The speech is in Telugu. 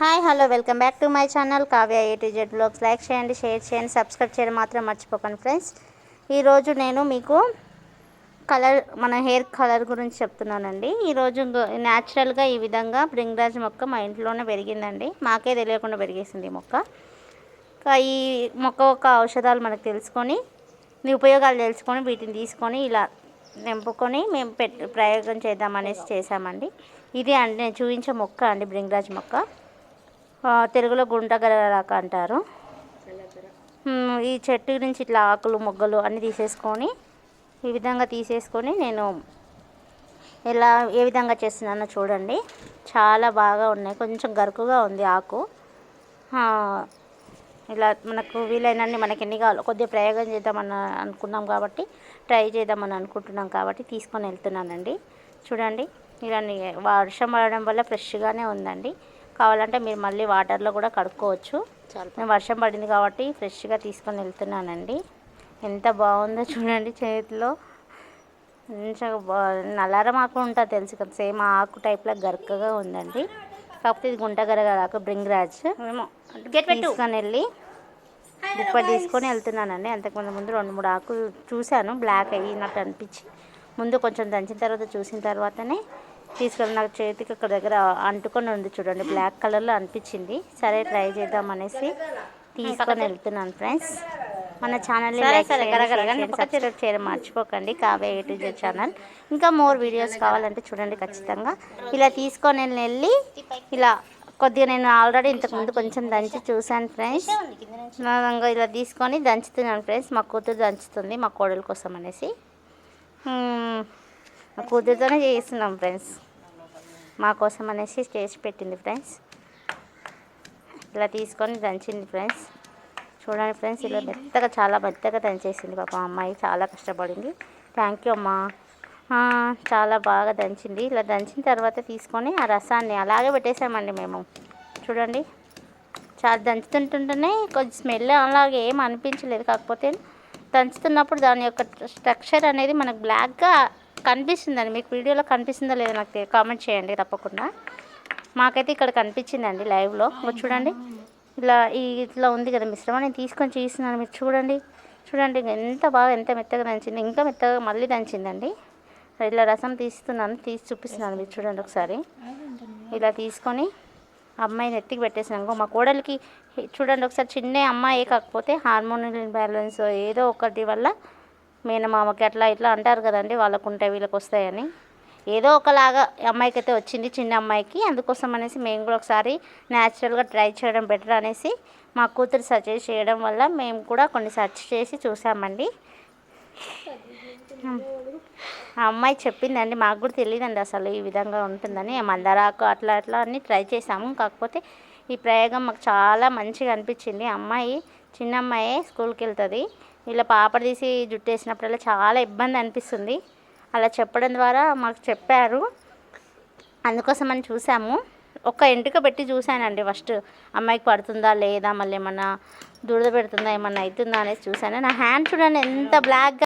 Hi hello welcome back to my channel Kavya A to Z blogs like చేయండి షేర్ చేయండి సబ్స్క్రైబ్ చేయడం మాత్రం మర్చిపోకండి ఫ్రెండ్స్. ఈరోజు నేను మీకు కలర్ మన హెయిర్ కలర్ గురించి చెప్తున్నానండి. ఈరోజు న్యాచురల్గా ఈ విధంగా బ్రింగ్రాజ్ మొక్క మా ఇంట్లోనే పెరిగిందండి. మాకే తెలియకుండా పెరిగేసింది ఈ మొక్క. ఈ మొక్క యొక్క ఔషధాలు మనకు తెలుసుకొని ఈ ఉపయోగాలు తెలుసుకొని వీటిని తీసుకొని ఇలా నింపుకొని మేము పెట్ ప్రయోగం చేద్దామనేసి చేసామండి ఇది అండి నేను చూపించే మొక్క అండి బ్రింగ్రాజ్ మొక్క. తెలుగులో గుంటగరక అంటారు. ఈ చెట్టు నుంచి ఇట్లా ఆకులు మొగ్గలు అన్నీ తీసేసుకొని ఈ విధంగా తీసేసుకొని నేను ఎలా ఏ విధంగా చేస్తున్నానో చూడండి. చాలా బాగా ఉన్నాయి. కొంచెం గరుకుగా ఉంది ఆకు. ఇలా మనకు వీలైనన్ని మనకి ఎన్ని కావాలో కొద్దిగా ప్రయోగం చేద్దామని అనుకున్నాం కాబట్టి ట్రై చేద్దామని అనుకుంటున్నాం కాబట్టి తీసుకొని వెళ్తున్నానండి. చూడండి ఇలా వర్షం పడడం వల్ల ఫ్రెష్గానే ఉందండి. కావాలంటే మీరు మళ్ళీ వాటర్లో కూడా కడుక్కోవచ్చు. నేను వర్షం పడింది కాబట్టి ఫ్రెష్గా తీసుకొని వెళ్తున్నానండి. ఎంత బాగుందో చూడండి చేతిలో. మంచిగా నల్లారం ఆకు ఉంటుంది తెలుసు కదా సేమ్ ఆకు టైప్లో గరకగా ఉందండి. కాకపోతే ఇది గుంట గరగరాకు బ్రింగ్రాజ్. తీసుకొని వెళ్ళి గుప్ప తీసుకొని వెళ్తున్నానండి. అంతకుముందు ముందు రెండు మూడు ఆకులు చూశాను బ్లాక్ అయినట్టు అనిపించి. ముందు కొంచెం దంచిన తర్వాత చూసిన తర్వాతనే తీసుకెళ్ళి నాకు చేతికి ఇక్కడ దగ్గర అంటుకొని ఉంది చూడండి బ్లాక్ కలర్లో అనిపించింది. సరే ట్రై చేద్దాం అనేసి తీసుకొని వెళ్తున్నాను ఫ్రెండ్స్ మన ఛానల్ని సబ్స్క్రైబ్ చేయడం మర్చిపోకండి. కావే ఏ టు జెడ్ ఛానల్. ఇంకా మోర్ వీడియోస్ కావాలంటే చూడండి ఖచ్చితంగా. ఇలా తీసుకొని వెళ్ళి ఇలా కొద్దిగా నేను ఆల్రెడీ ఇంతకుముందు కొంచెం దంచి చూశాను ఫ్రెండ్స్ ఇలా తీసుకొని దంచుతున్నాను ఫ్రెండ్స్ మా కూతురు దంచుతుంది మా కోడల కోసం అనేసి. మా కూతురుతోనే చేయిస్తున్నాం ఫ్రెండ్స్ మా కోసం అనేసి చేసి పెట్టింది ఫ్రెండ్స్. ఇలా తీసుకొని దంచింది ఫ్రెండ్స్. చూడండి ఫ్రెండ్స్ ఇలా మెత్తగా చాలా మెత్తగా దంచేసింది పాప అమ్మాయి. చాలా కష్టపడింది. థ్యాంక్ యూ అమ్మా. చాలా బాగా దంచింది. ఇలా దంచిన తర్వాత తీసుకొని ఆ రసాన్ని అలాగే పెట్టేసామండి మేము. చూడండి. చాలా దంచుతుంటుంటేనే కొంచెం స్మెల్ అలాగే ఏం అనిపించలేదు. కాకపోతే దంచుతున్నప్పుడు దాని యొక్క స్ట్రక్చర్ అనేది మనకు బ్లాక్గా కనిపిస్తుందండి. మీకు వీడియోలో కనిపిస్తుందో లేదో నాకు కామెంట్ చేయండి తప్పకుండా. మాకైతే ఇక్కడ కనిపించిందండి లైవ్లో. చూడండి. ఇలా ఈ ఇట్లా ఉంది కదా మిశ్రమం నేను తీసుకొని చూస్తున్నాను. మీరు చూడండి. చూడండి ఎంత బాగా ఎంత మెత్తగా దంచింది. ఇంకా మెత్తగా మళ్ళీ దంచిందండి. ఇలా రసం తీస్తున్నాను తీసి చూపిస్తున్నాను మీరు చూడండి ఒకసారి. ఇలా తీసుకొని అమ్మాయిని ఎత్తికి పెట్టేసినాక మా కోడలికి చూడండి ఒకసారి చిన్న అమ్మాయి కాకపోతే హార్మోనల్ ఇంబ్యాలెన్స్ ఏదో ఒకటి వల్ల మేనమామకి అట్లా ఇట్లా అంటారు కదండి వాళ్ళకు ఉంటాయి వీళ్ళకి వస్తాయని ఏదో ఒకలాగా అమ్మాయికి అయితే వచ్చింది చిన్న అమ్మాయికి అందుకోసం అనేసి మేము కూడా ఒకసారి న్యాచురల్గా ట్రై చేయడం బెటర్ అనేసి మా కూతురు సజెస్ట్ చేయడం వల్ల మేము కూడా కొన్ని సెర్చ్ చేసి చూసామండి. ఆ అమ్మాయి చెప్పిందండి మాకు కూడా తెలియదండి అసలు ఈ విధంగా ఉంటుందని. మందారాకు అట్లా అట్లా అన్నీ ట్రై చేసాము. కాకపోతే ఈ ప్రయోగం మాకు చాలా మంచిగా అనిపించింది. అమ్మాయి చిన్న అమ్మాయి స్కూల్కి వెళ్తుంది వీళ్ళ పాపడ తీసి జుట్టు వేసినప్పుడల్లా చాలా ఇబ్బంది అనిపిస్తుంది. అలా చెప్పడం ద్వారా మాకు చెప్పారు. అందుకోసమని చూసాము. ఒక ఎంటుక పెట్టి చూశానండి ఫస్ట్. అమ్మాయికి పడుతుందా లేదా మళ్ళీ ఏమన్నా దురద పెడుతుందా ఏమన్నా అవుతుందా అనేసి చూశాను. నా హ్యాండ్ చూడండి ఎంత బ్లాక్గా